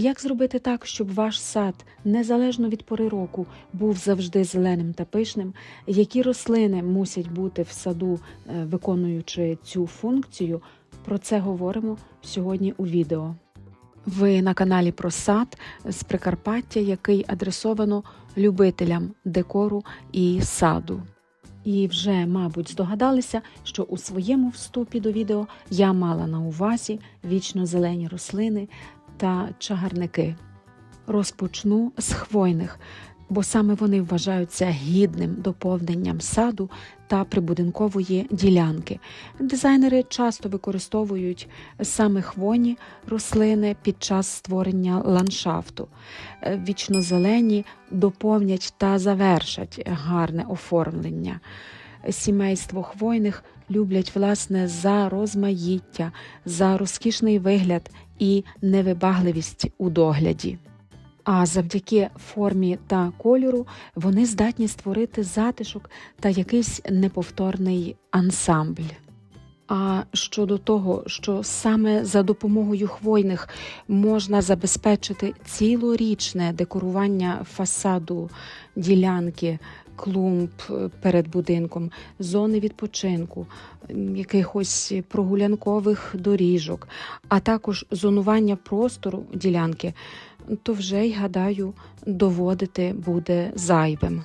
Як зробити так, щоб ваш сад, незалежно від пори року, був завжди зеленим та пишним? Які рослини мусять бути в саду, е, виконуючи цю функцію? Про це говоримо сьогодні у відео. Ви на каналі про сад з Прикарпаття, який адресовано любителям декору і саду. І вже, мабуть, здогадалися, що у своєму вступі до відео я мала на увазі вічно зелені рослини та чагарники. Розпочну з хвойних, бо саме вони вважаються гідним доповненням саду та прибудинкової ділянки. Дизайнери часто використовують саме хвойні рослини під час створення ландшафту. Е, Вічнозелені доповнять та завершать гарне оформлення. Сімейство хвойних люблять власне за розмаїття, за розкішний вигляд і невибагливість у догляді. А завдяки формі та кольору вони здатні створити затишок та якийсь неповторний ансамбль. А щодо того, що саме за допомогою хвойних можна забезпечити цілорічне декорування фасаду ділянки, клумб е, перед будинком, зони відпочинку, якихось прогулянкових доріжок, а також зонування простору ділянки, то вже й гадаю, доводити буде зайвим.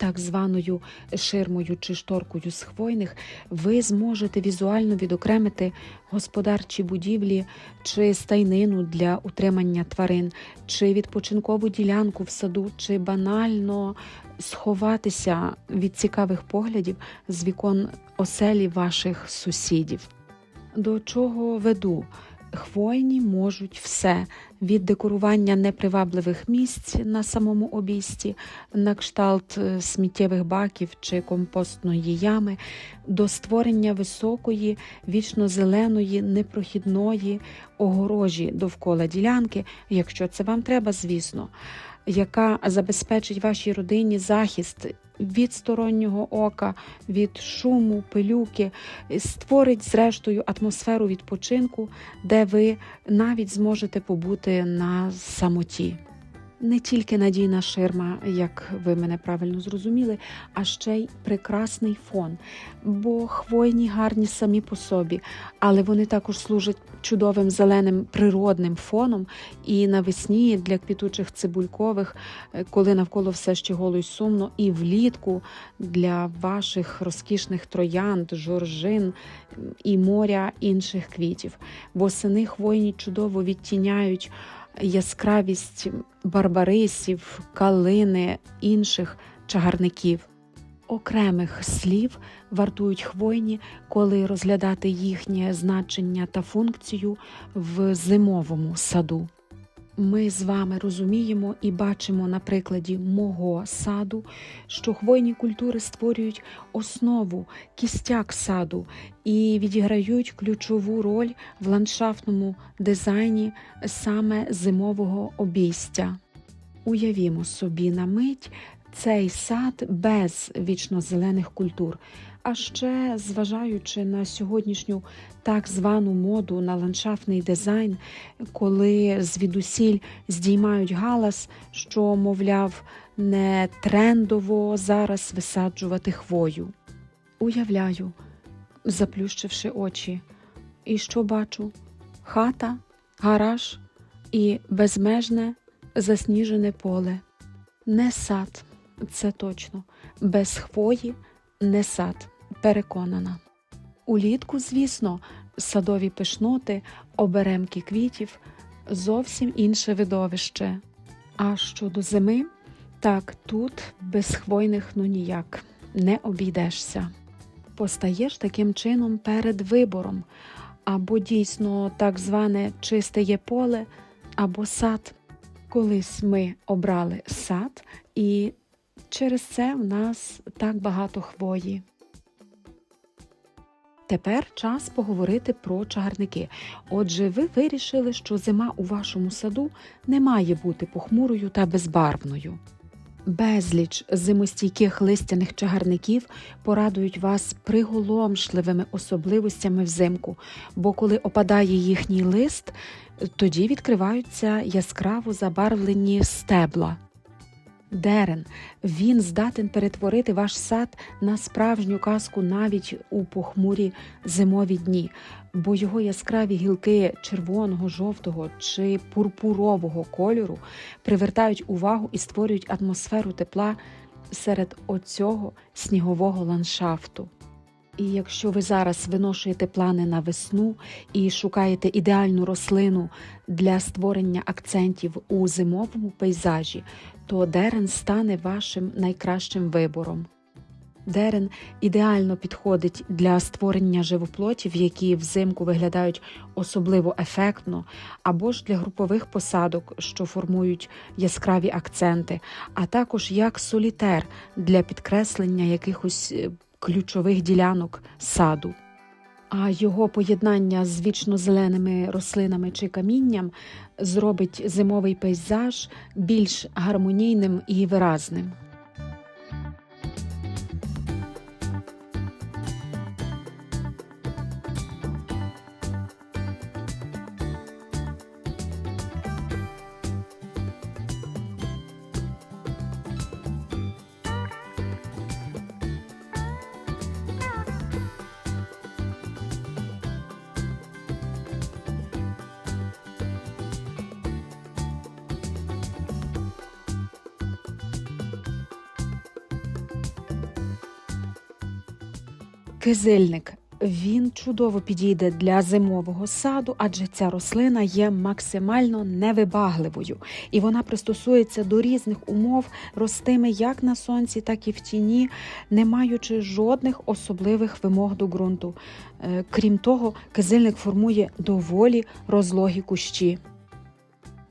Так званою ширмою чи шторкою з хвойних ви зможете візуально відокремити господарчі будівлі чи стайнину для утримання тварин, чи відпочинкову ділянку в саду, чи банально сховатися від цікавих поглядів з вікон оселі ваших сусідів. До чого веду? Хвойні можуть все. Від декорування непривабливих місць на самому обійсті, на кшталт е, сміттєвих баків чи компостної ями, до створення високої, вічно-зеленої, непрохідної огорожі довкола ділянки, якщо це вам треба, звісно, яка забезпечить вашій родині захист від стороннього ока, від шуму, пилюки, створить зрештою атмосферу відпочинку, де ви навіть зможете побути на самоті. Не тільки надійна ширма, як ви мене правильно зрозуміли, а ще й прекрасний фон. Бо хвойні гарні самі по собі, але вони також служать чудовим зеленим природним фоном. І навесні для квітучих цибулькових, е, коли навколо все ще голо й сумно, і влітку для ваших розкішних троянд, жоржин і моря інших квітів. Восени хвойні чудово відтіняють яскравість барбарисів, калини, інших чагарників. Окремих слів вартують хвойні, коли розглядати їхнє значення та функцію в зимовому саду. Ми з вами розуміємо і бачимо на прикладі мого саду, що хвойні культури створюють основу, кістяк саду і відіграють ключову роль в ландшафтному дизайні саме зимового обійстя. Уявімо собі на мить цей сад без вічнозелених культур. А ще зважаючи на сьогоднішню так звану моду на ландшафтний дизайн, коли звідусіль здіймають галас, що, мовляв, не трендово зараз висаджувати хвою. Уявляю, заплющивши очі, і що бачу? Хата, гараж і безмежне засніжене поле. Не сад, це точно, без хвої не сад, переконана. Улітку, звісно, садові пишноти, оберемки квітів зовсім інше видовище. А щодо зими, так тут без хвойних ну ніяк не обійдешся. Постаєш таким чином перед вибором, або дійсно так зване чисте є поле, або сад. Колись ми обрали сад, і через це в нас так багато хвої. Тепер час поговорити про чагарники. Отже, ви вирішили, що зима у вашому саду не має бути похмурою та безбарвною. Безліч зимостійких листяних чагарників порадують вас приголомшливими особливостями взимку, бо коли опадає їхній лист, тоді відкриваються яскраво забарвлені стебла. Дерен він здатен перетворити ваш сад на справжню казку навіть у похмурі зимові дні, бо його яскраві гілки червоного, жовтого чи пурпурового кольору привертають увагу і створюють атмосферу тепла серед оцього снігового ландшафту. І якщо ви зараз виношуєте плани на весну і шукаєте ідеальну рослину для створення акцентів у зимовому пейзажі, то дерен стане вашим найкращим вибором. Дерен ідеально підходить для створення живоплотів, які взимку виглядають особливо ефектно, або ж для групових посадок, що формують яскраві акценти, а також як солітер для підкреслення якихось е, ключових ділянок саду. А його поєднання з вічно-зеленими рослинами чи камінням зробить зимовий пейзаж більш гармонійним і виразним. Кизильник. Він чудово підійде для зимового саду, адже ця рослина є максимально невибагливою, і вона пристосується до різних умов, ростиме як на сонці, так і в тіні, не маючи жодних особливих вимог до ґрунту. Е, Крім того, кизильник формує доволі розлогі кущі.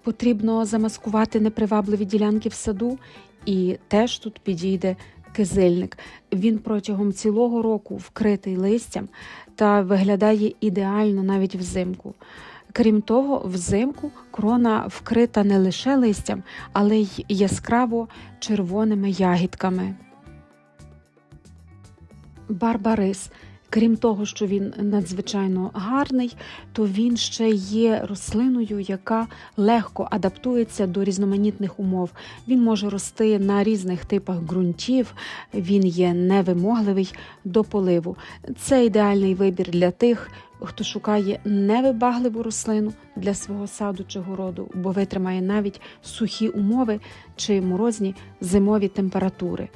Потрібно замаскувати непривабливі ділянки в саду, і теж тут підійде кизильник. Він протягом цілого року вкритий листям та виглядає ідеально навіть взимку. Крім того, взимку крона вкрита не лише листям, але й яскраво червоними ягідками. Барбарис. Крім того, що він надзвичайно гарний, то він ще є рослиною, яка легко адаптується до різноманітних умов. Він може рости на різних типах ґрунтів, він є невимогливий до поливу. Це ідеальний вибір для тих, хто шукає невибагливу рослину для свого саду чи городу, бо витримає навіть сухі умови чи морозні зимові температури.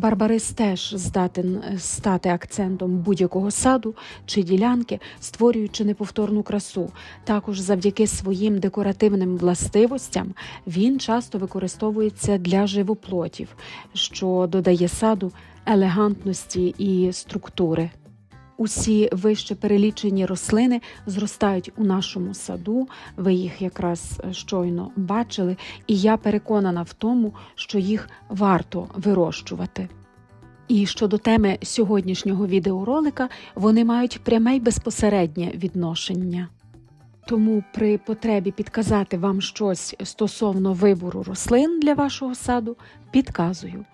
Барбарис теж здатен стати акцентом будь-якого саду чи ділянки, створюючи неповторну красу. Також завдяки своїм декоративним властивостям він часто використовується для живоплотів, що додає саду елегантності і структури. Усі вище перелічені рослини зростають у нашому саду. Ви їх якраз щойно бачили, і я переконана в тому, що їх варто вирощувати. І щодо теми сьогоднішнього відеоролика, вони мають пряме й безпосереднє відношення. Тому при потребі підказати вам щось стосовно вибору рослин для вашого саду, підказую.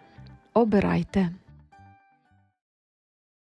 Обирайте.